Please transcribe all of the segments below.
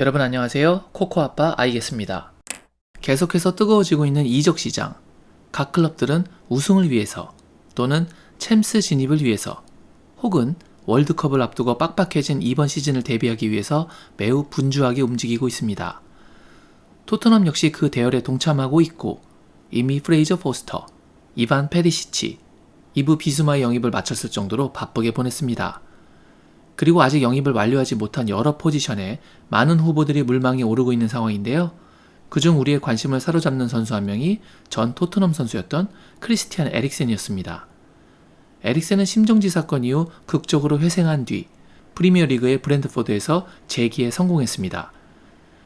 여러분 안녕하세요. 코코아빠 아이겠습니다. 계속해서 뜨거워지고 있는 이적 시장. 각 클럽들은 우승을 위해서 또는 챔스 진입을 위해서 혹은 월드컵을 앞두고 빡빡해진 이번 시즌을 대비하기 위해서 매우 분주하게 움직이고 있습니다. 토트넘 역시 그 대열에 동참하고 있고 이미 프레이저 포스터, 이반 페리시치, 이브 비수마의 영입을 마쳤을 정도로 바쁘게 보냈습니다. 그리고 아직 영입을 완료하지 못한 여러 포지션에 많은 후보들이 물망에 오르고 있는 상황인데요. 그중 우리의 관심을 사로잡는 선수 한 명이 전 토트넘 선수였던 크리스티안 에릭센이었습니다. 에릭센은 심정지 사건 이후 극적으로 회생한 뒤 프리미어리그의 브랜드포드에서 재기에 성공했습니다.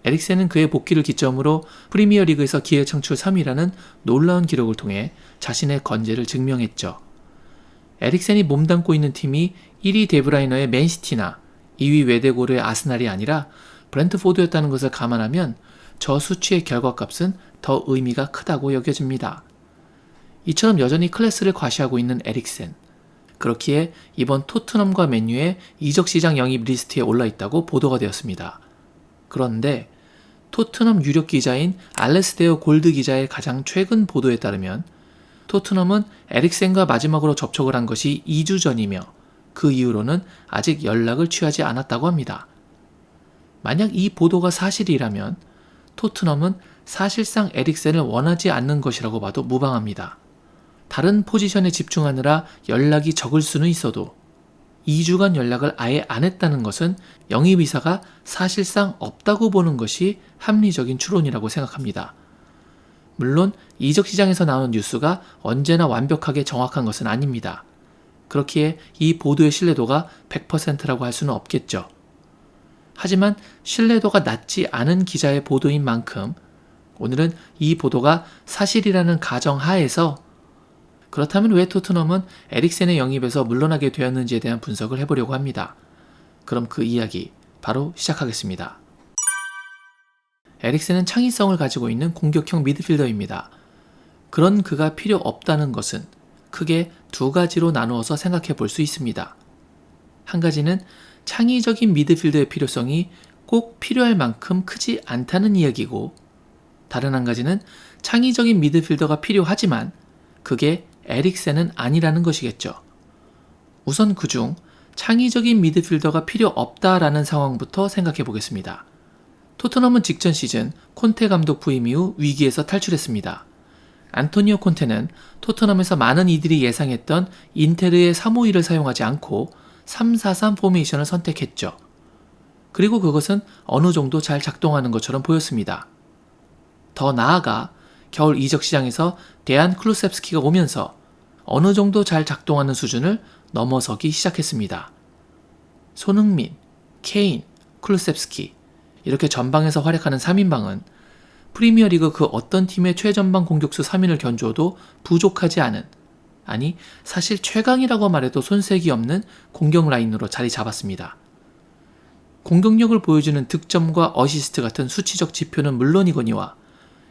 에릭센은 그의 복귀를 기점으로 프리미어리그에서 기회 창출 3위라는 놀라운 기록을 통해 자신의 건재를 증명했죠. 에릭센이 몸담고 있는 팀이 1위 데브라이너의 맨시티나 2위 웨데고르의 아스날이 아니라 브랜트포드였다는 것을 감안하면 저 수치의 결과값은 더 의미가 크다고 여겨집니다. 이처럼 여전히 클래스를 과시하고 있는 에릭센. 그렇기에 이번 토트넘과 맨유의 이적 시장 영입 리스트에 올라 있다고 보도가 되었습니다. 그런데 토트넘 유력 기자인 알레스데오 골드 기자의 가장 최근 보도에 따르면 토트넘은 에릭센과 마지막으로 접촉을 한 것이 2주 전이며 그 이후로는 아직 연락을 취하지 않았다고 합니다. 만약 이 보도가 사실이라면 토트넘은 사실상 에릭센을 원하지 않는 것이라고 봐도 무방합니다. 다른 포지션에 집중하느라 연락이 적을 수는 있어도 2주간 연락을 아예 안 했다는 것은 영입 의사가 사실상 없다고 보는 것이 합리적인 추론이라고 생각합니다. 물론 이적 시장에서 나오는 뉴스가 언제나 완벽하게 정확한 것은 아닙니다. 그렇기에 이 보도의 신뢰도가 100%라고 할 수는 없겠죠. 하지만 신뢰도가 낮지 않은 기자의 보도인 만큼 오늘은 이 보도가 사실이라는 가정 하에서 그렇다면 왜 토트넘은 에릭센의 영입에서 물러나게 되었는지에 대한 분석을 해보려고 합니다. 그럼 그 이야기 바로 시작하겠습니다. 에릭센은 창의성을 가지고 있는 공격형 미드필더입니다. 그런 그가 필요 없다는 것은 크게 두 가지로 나누어서 생각해 볼 수 있습니다. 한 가지는 창의적인 미드필더의 필요성이 꼭 필요할 만큼 크지 않다는 이야기고, 다른 한 가지는 창의적인 미드필더가 필요하지만 그게 에릭센은 아니라는 것이겠죠. 우선 그중 창의적인 미드필더가 필요 없다라는 상황부터 생각해 보겠습니다. 토트넘은 직전 시즌 콘테 감독 부임 이후 위기에서 탈출했습니다. 안토니오 콘테는 토트넘에서 많은 이들이 예상했던 인테르의 352를 사용하지 않고 3-4-3 포메이션을 선택했죠. 그리고 그것은 어느 정도 잘 작동하는 것처럼 보였습니다. 더 나아가 겨울 이적 시장에서 대한 클루셉스키가 오면서 어느 정도 잘 작동하는 수준을 넘어서기 시작했습니다. 손흥민, 케인, 클루셉스키 이렇게 전방에서 활약하는 3인방은 프리미어리그 그 어떤 팀의 최전방 공격수 3인을 견주어도 부족하지 않은 아니 사실 최강이라고 말해도 손색이 없는 공격 라인으로 자리 잡았습니다. 공격력을 보여주는 득점과 어시스트 같은 수치적 지표는 물론이거니와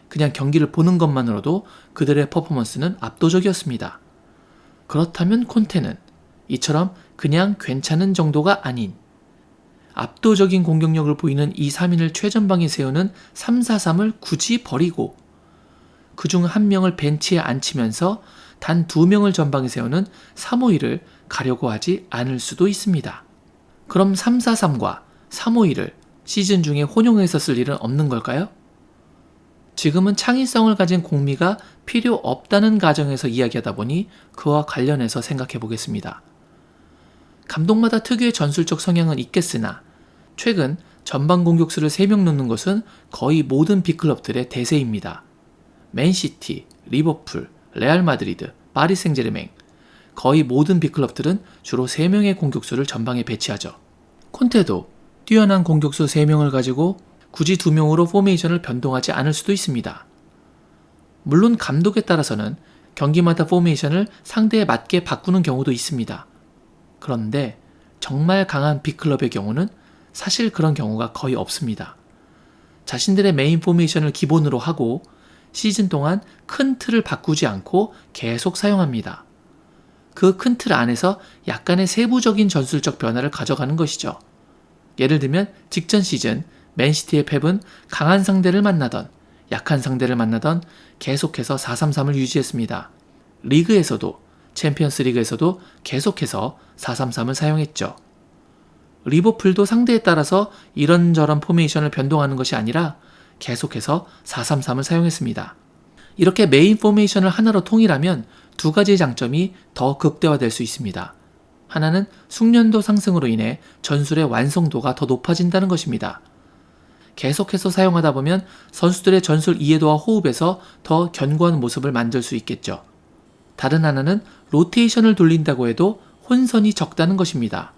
그냥 경기를 보는 것만으로도 그들의 퍼포먼스는 압도적이었습니다. 그렇다면 콘테는 이처럼 그냥 괜찮은 정도가 아닌 압도적인 공격력을 보이는 이 3인을 최전방에 세우는 3-4-3을 굳이 버리고 그 중 한 명을 벤치에 앉히면서 단 두 명을 전방에 세우는 3-5-2를 가려고 하지 않을 수도 있습니다. 그럼 3-4-3과 3-5-2를 시즌 중에 혼용해서 쓸 일은 없는 걸까요? 지금은 창의성을 가진 공미가 필요 없다는 가정에서 이야기하다 보니 그와 관련해서 생각해 보겠습니다. 감독마다 특유의 전술적 성향은 있겠으나 최근 전방 공격수를 3명 넣는 것은 거의 모든 빅클럽들의 대세입니다. 맨시티, 리버풀, 레알 마드리드, 파리 생제르맹 거의 모든 빅클럽들은 주로 3명의 공격수를 전방에 배치하죠. 콘테도 뛰어난 공격수 3명을 가지고 굳이 2명으로 포메이션을 변동하지 않을 수도 있습니다. 물론 감독에 따라서는 경기마다 포메이션을 상대에 맞게 바꾸는 경우도 있습니다. 그런데 정말 강한 빅클럽의 경우는 사실 그런 경우가 거의 없습니다. 자신들의 메인 포메이션을 기본으로 하고 시즌 동안 큰 틀을 바꾸지 않고 계속 사용합니다. 그 큰 틀 안에서 약간의 세부적인 전술적 변화를 가져가는 것이죠. 예를 들면 직전 시즌 맨시티의 펩은 강한 상대를 만나던 약한 상대를 만나던 계속해서 433을 유지했습니다. 리그에서도 챔피언스 리그에서도 계속해서 433을 사용했죠. 리버풀도 상대에 따라서 이런저런 포메이션을 변동하는 것이 아니라 계속해서 433을 사용했습니다. 이렇게 메인 포메이션을 하나로 통일하면 두 가지 장점이 더 극대화될 수 있습니다. 하나는 숙련도 상승으로 인해 전술의 완성도가 더 높아진다는 것입니다. 계속해서 사용하다 보면 선수들의 전술 이해도와 호흡에서 더 견고한 모습을 만들 수 있겠죠. 다른 하나는 로테이션을 돌린다고 해도 혼선이 적다는 것입니다.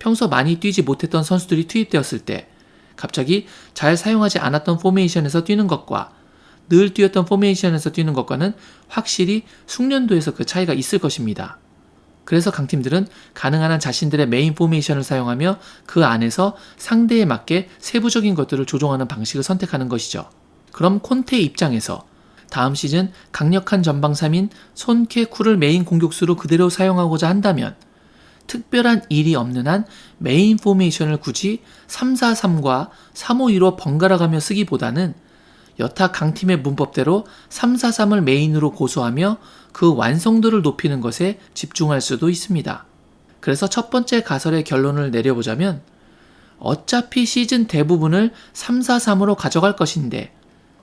평소 많이 뛰지 못했던 선수들이 투입되었을 때 갑자기 잘 사용하지 않았던 포메이션에서 뛰는 것과 늘 뛰었던 포메이션에서 뛰는 것과는 확실히 숙련도에서 그 차이가 있을 것입니다. 그래서 강팀들은 가능한 한 자신들의 메인 포메이션을 사용하며 그 안에서 상대에 맞게 세부적인 것들을 조종하는 방식을 선택하는 것이죠. 그럼 콘테 입장에서 다음 시즌 강력한 전방 3인 손케쿠를 메인 공격수로 그대로 사용하고자 한다면 특별한 일이 없는 한 메인 포메이션을 굳이 3-4-3과 3-5-2로 번갈아가며 쓰기보다는 여타 강팀의 문법대로 3-4-3을 메인으로 고수하며 그 완성도를 높이는 것에 집중할 수도 있습니다. 그래서 첫 번째 가설의 결론을 내려보자면 어차피 시즌 대부분을 3-4-3으로 가져갈 것인데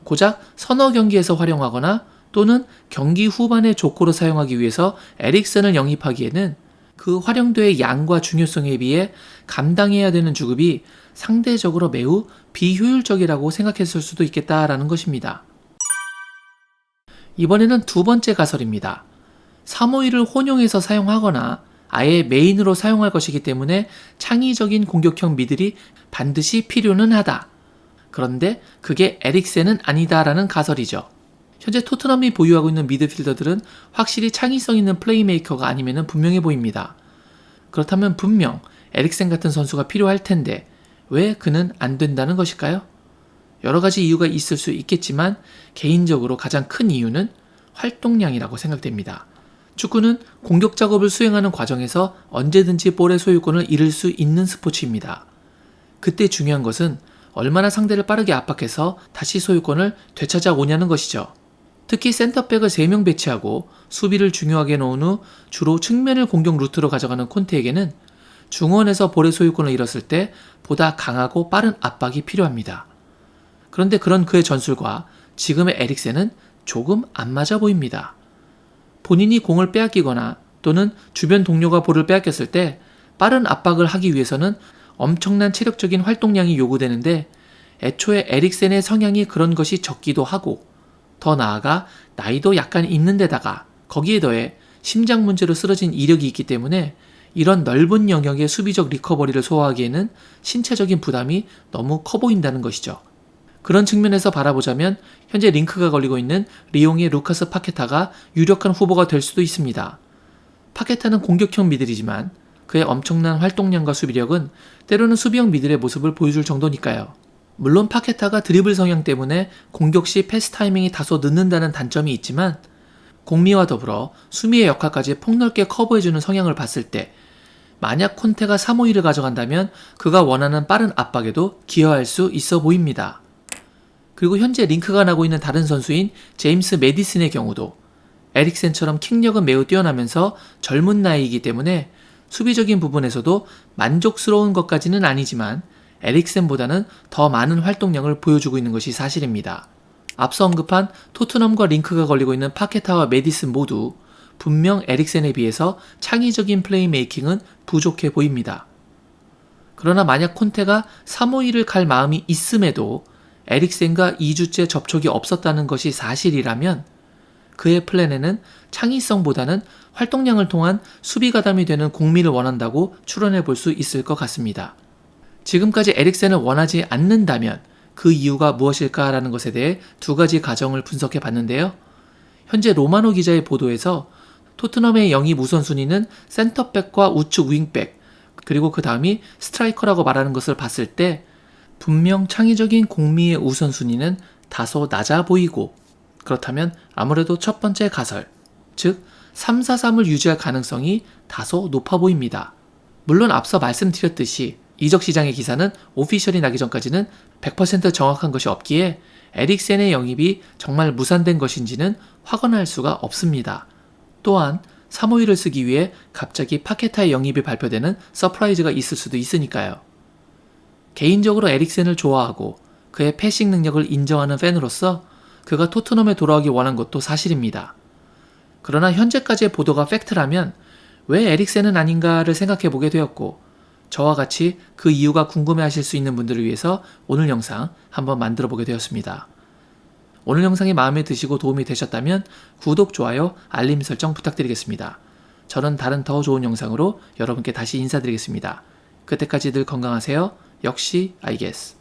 고작 서너 경기에서 활용하거나 또는 경기 후반에 조커로 사용하기 위해서 에릭슨을 영입하기에는 그 활용도의 양과 중요성에 비해 감당해야 되는 주급이 상대적으로 매우 비효율적이라고 생각했을 수도 있겠다라는 것입니다. 이번에는 두 번째 가설입니다. 351을 혼용해서 사용하거나 아예 메인으로 사용할 것이기 때문에 창의적인 공격형 미들이 반드시 필요는 하다. 그런데 그게 에릭센은 아니다라는 가설이죠. 현재 토트넘이 보유하고 있는 미드필더들은 확실히 창의성 있는 플레이메이커가 아니면 분명해 보입니다. 그렇다면 분명 에릭센 같은 선수가 필요할 텐데 왜 그는 안 된다는 것일까요? 여러 가지 이유가 있을 수 있겠지만 개인적으로 가장 큰 이유는 활동량이라고 생각됩니다. 축구는 공격 작업을 수행하는 과정에서 언제든지 볼의 소유권을 잃을 수 있는 스포츠입니다. 그때 중요한 것은 얼마나 상대를 빠르게 압박해서 다시 소유권을 되찾아 오냐는 것이죠. 특히 센터백을 3명 배치하고 수비를 중요하게 놓은 후 주로 측면을 공격 루트로 가져가는 콘테에게는 중원에서 볼의 소유권을 잃었을 때 보다 강하고 빠른 압박이 필요합니다. 그런데 그런 그의 전술과 지금의 에릭센은 조금 안 맞아 보입니다. 본인이 공을 빼앗기거나 또는 주변 동료가 볼을 빼앗겼을 때 빠른 압박을 하기 위해서는 엄청난 체력적인 활동량이 요구되는데 애초에 에릭센의 성향이 그런 것이 적기도 하고 더 나아가 나이도 약간 있는 데다가 거기에 더해 심장 문제로 쓰러진 이력이 있기 때문에 이런 넓은 영역의 수비적 리커버리를 소화하기에는 신체적인 부담이 너무 커 보인다는 것이죠. 그런 측면에서 바라보자면 현재 링크가 걸리고 있는 리옹의 루카스 파케타가 유력한 후보가 될 수도 있습니다. 파케타는 공격형 미들이지만 그의 엄청난 활동량과 수비력은 때로는 수비형 미들의 모습을 보여줄 정도니까요. 물론 파케타가 드리블 성향 때문에 공격 시 패스 타이밍이 다소 늦는다는 단점이 있지만 공미와 더불어 수미의 역할까지 폭넓게 커버해주는 성향을 봤을 때 만약 콘테가 3-5-2를 가져간다면 그가 원하는 빠른 압박에도 기여할 수 있어 보입니다. 그리고 현재 링크가 나고 있는 다른 선수인 제임스 메디슨의 경우도 에릭센처럼 킥력은 매우 뛰어나면서 젊은 나이이기 때문에 수비적인 부분에서도 만족스러운 것까지는 아니지만 에릭센보다는 더 많은 활동량을 보여주고 있는 것이 사실입니다. 앞서 언급한 토트넘과 링크가 걸리고 있는 파케타와 메디슨 모두 분명 에릭센에 비해서 창의적인 플레이메이킹은 부족해 보입니다. 그러나 만약 콘테가 3-5-2를 갈 마음이 있음에도 에릭센과 2주째 접촉이 없었다는 것이 사실이라면 그의 플랜에는 창의성보다는 활동량을 통한 수비 가담이 되는 공미를 원한다고 추론해 볼 수 있을 것 같습니다. 지금까지 에릭센을 원하지 않는다면 그 이유가 무엇일까라는 것에 대해 두 가지 가정을 분석해 봤는데요. 현재 로마노 기자의 보도에서 토트넘의 영입 우선순위는 센터백과 우측 윙백, 그리고 그 다음이 스트라이커라고 말하는 것을 봤을 때 분명 창의적인 공미의 우선순위는 다소 낮아 보이고 그렇다면 아무래도 첫 번째 가설, 즉 3-4-3을 유지할 가능성이 다소 높아 보입니다. 물론 앞서 말씀드렸듯이 이적 시장의 기사는 오피셜이 나기 전까지는 100% 정확한 것이 없기에 에릭센의 영입이 정말 무산된 것인지는 확언할 수가 없습니다. 또한 사모일을 쓰기 위해 갑자기 파케타의 영입이 발표되는 서프라이즈가 있을 수도 있으니까요. 개인적으로 에릭센을 좋아하고 그의 패싱 능력을 인정하는 팬으로서 그가 토트넘에 돌아오기 원한 것도 사실입니다. 그러나 현재까지의 보도가 팩트라면 왜 에릭센은 아닌가를 생각해 보게 되었고 저와 같이 그 이유가 궁금해 하실 수 있는 분들을 위해서 오늘 영상 한번 만들어 보게 되었습니다. 오늘 영상이 마음에 드시고 도움이 되셨다면 구독, 좋아요, 알림 설정 부탁드리겠습니다. 저는 다른 더 좋은 영상으로 여러분께 다시 인사드리겠습니다. 그때까지 늘 건강하세요. 역시 guess.